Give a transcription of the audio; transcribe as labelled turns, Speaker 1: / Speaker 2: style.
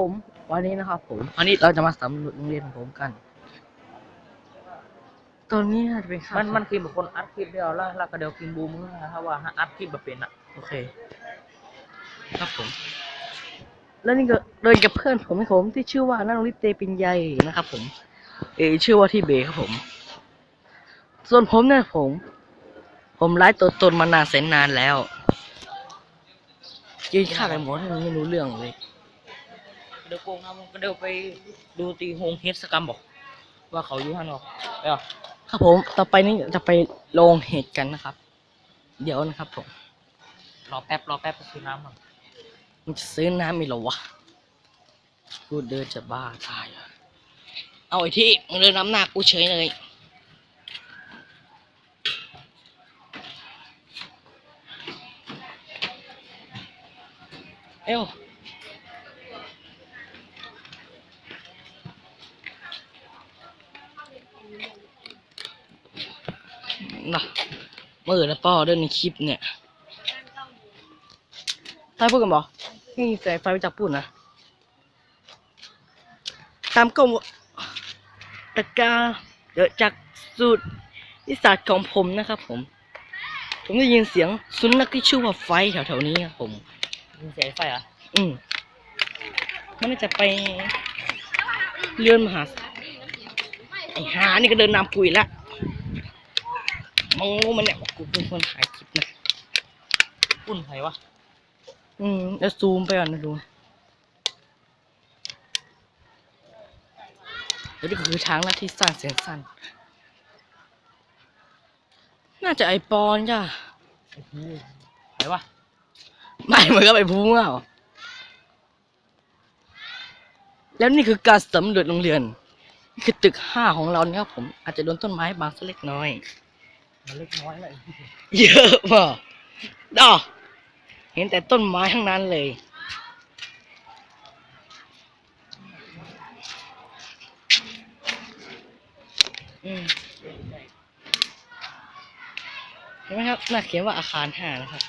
Speaker 1: ผมวันนี้นะครับผมวันนี้เราจะมาสำรวจโรงเรียนของผมกัน ตอนนี้น่าจะเป็นค่า
Speaker 2: มันมันคือแบบคนอัดคลิปเดียวแล้วแล้วก็เดี๋ยวกินบูมเมื่อถ้าว่าอัดคลิปแบบเป็นอะ
Speaker 1: โอเค ครับผม แล้วนี่ก็โดยกับเพื่อนผมผมที่ชื่อว่านันริตเตปินใยนะครับ ผมเออชื่อว่าที่เบครับผม ส่วนผมเนี่ยผม ผมไลฟ์ตัวตนมานานแสนนานแล้วยืนข้างไอ้หมอที่มันไม่รู้เรื่องเลย
Speaker 2: เดี๋ยวโกงนะมันก็เดี๋ยวไปดูตีโฮงเฮดสกรรมบอก ว่าเขาอยู่ข้างนอกเอ้า
Speaker 1: ครับผมต่อไปนี้จะไปลงเหตุกันนะครับ เดี๋ยวนะครับผม
Speaker 2: รอแป๊บรอแป๊บไปซื้อน้ำก่อน
Speaker 1: มันจะซื้อน้ำมีเหรอวะกูเดินจะบ้าตายอะเอาไอ้ที่มึงเดินน้ำหน้ากูเฉยเลยเอ้ว นะเมื่อแล้วป้อเดินในคลิปเนี่ยใต้พูดกันบอกนี่แสงไฟไปจากปุ่นนะตามกล้องตะกร้าเดี๋ยวจากสูตรวิสัยของผมนะครับผม ผมได้ยินเสียงสุนัขที่ชื่อว่าไฟแถวๆนี้ครับผม
Speaker 2: มีเสียงไฟเหรอะ
Speaker 1: อืมมันน่าจะไปเลื่อนมหาไอ้หานี่ก็เดินนำกุยละ มองรู้มันเนี่ยกูเป็นคนถ่ายคลิปนะ
Speaker 2: ปุ่นไฟวะ
Speaker 1: อืมแล้วซูมไปก่อนนะดูแล้วนี่ก็คือทางลัดที่สร้างเสียงสั้น น่าจะไอปอนจ้ะ
Speaker 2: โอ้โหไฟวะ
Speaker 1: ไม่เหมือนกับไอ้พูเงาแล้วนี่คือการสำรวจโรงเรียน นี่คือตึกห้าของเราเนี่ยครับผม อาจจะโดนต้นไม้บางสักเล็กน้อย
Speaker 2: มันเล็กน้อยเลย
Speaker 1: เยอะมากดอเห็นแต่ต้นไม้ทั้งนั้นเลยอืมเห็นไหมครับน่าเขียนว่าอาคารห้านะครับ